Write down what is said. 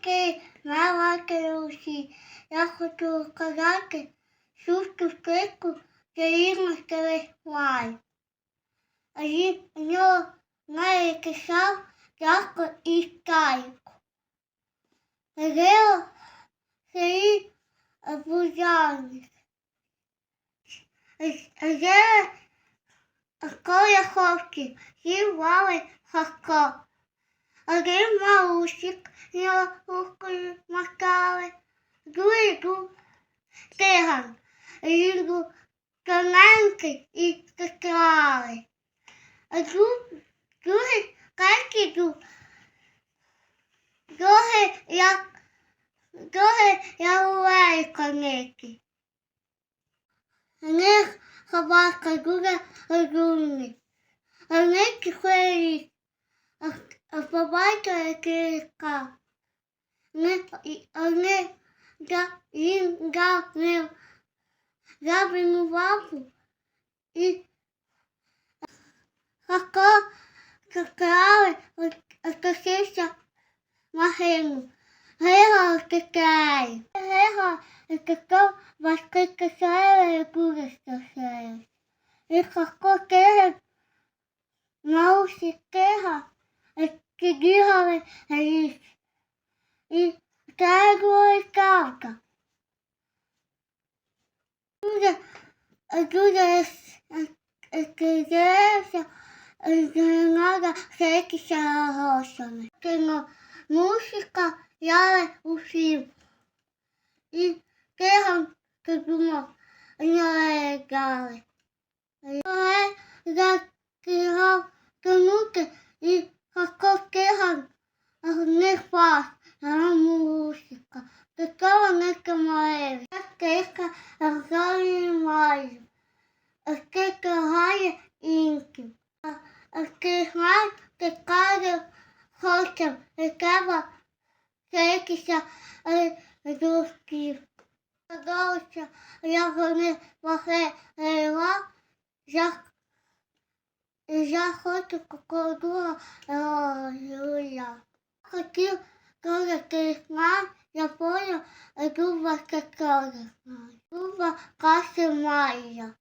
Ки на усі. Я хочу сказати, шусту скрипку чарівно співай. А він в нього не кишав тяжко і стайку. Гео Сергій Бузяник. Гео Коля Ховки, сів вали Хаско. Один маусик, його рукою макали. Другий був тиган. Він був тоненький і стеклали. А друг- другий кайки був другий як другий як лейконики. У них собака дуже розумний. А них хворі. А, а собака кілька. Да, їм не забрану лапу і Хако закрали, скосився машину. Григо втекає. Григо втекав важкий кисає і буде стосеє. І Хако киге, маусі кига, і кидігали ліс. І тегла кавка. Дуже, дуже кидався, Гранада всякися грошами. Кіно мусика яли усім. І тигам подумав, не гали. Але закигав маю. Інків. А кихман тикає хочем, треба вчитися дужків. Подалося, як вони похилила, я, я хочу кукурудзу Юля. Хотів дуже кихман, я поняв, дуба кикали. Дуба каші має.